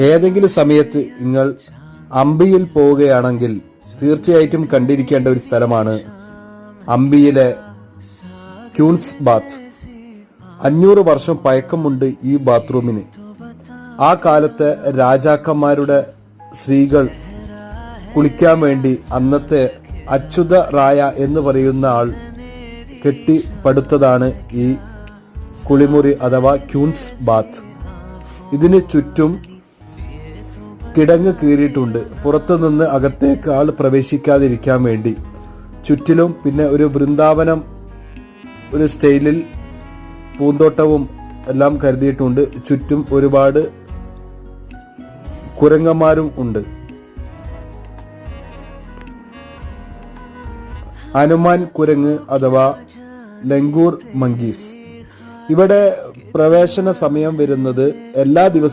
ഏതെങ്കിലും സമയത്ത് നിങ്ങൾ അമ്പിയിൽ പോവുകയാണെങ്കിൽ തീർച്ചയായിട്ടും കണ്ടിരിക്കേണ്ട ഒരു സ്ഥലമാണ് അമ്പിയിലെ ക്യൂൺസ് ബാത്ത് അഞ്ഞൂറ് വർഷം പഴക്കമുണ്ട് ഈ ബാത്റൂമിന്. ആ കാലത്തെ രാജാക്കന്മാരുടെ സ്ത്രീകൾ കുളിക്കാൻ വേണ്ടി അന്നത്തെ അച്യുത റായ എന്ന് പറയുന്ന ആൾ കെട്ടിപ്പടുത്തതാണ് ഈ കുളിമുറി അഥവാ ക്യൂൺസ് ബാത്ത് ഇതിന് ചുറ്റും കിടങ്ങ് കീറിയിട്ടുണ്ട്. പുറത്തുനിന്ന് അകത്തേക്ക് ആൾ പ്രവേശിക്കാതിരിക്കാൻ വേണ്ടി. ചുറ്റിലും പിന്നെ ഒരു വൃന്ദാവനം ഒരു സ്റ്റൈലിൽ പൂന്തോട്ടവും എല്ലാം കരുതിയിട്ടുണ്ട്. ചുറ്റും ഒരുപാട് കുരങ്ങന്മാരും ഉണ്ട്. ഹനുമാൻ കുരങ്ങ് അഥവാ ലങ്കൂർ മങ്കീസ്. ഇവിടെ പ്രവേശന സമയം വരുന്നത് എല്ലാ ദിവസവും